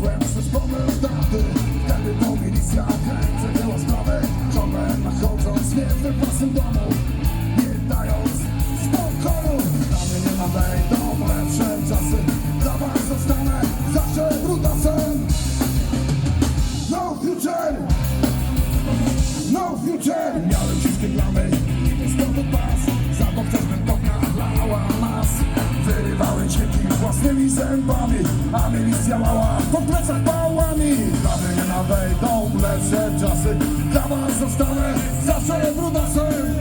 Głębszy z pomył daty Wtedy to milicja chęć przejęła sprawę Ciągle nachodząc niezły pasem domu Nie dając spokoju Na mnie nie nadejdą lepsze czasy Dla was zostanę zawsze brudasem No future No future. Zębami A milicja mała po plecach pałami. Plamy nie nadejdą lepsze czasy Dla was zostanę zawsze brudasem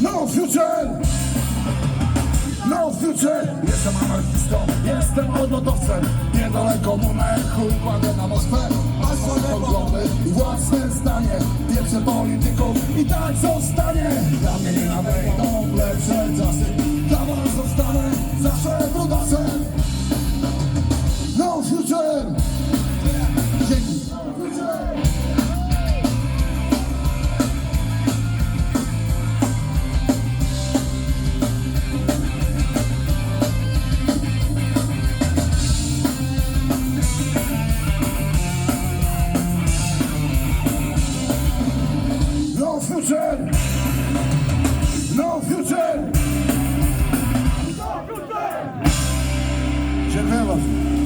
No future! No future, jestem anarchistą, jestem odlotowcem Niedaleko Munę, chuj kładę na Moskwę. A swoje poglądy i własne zdanie. Pierwsze polityków i tak zostanie. Dla mnie nie nadejdą lepsze czasy No future! Dziękuję bardzo.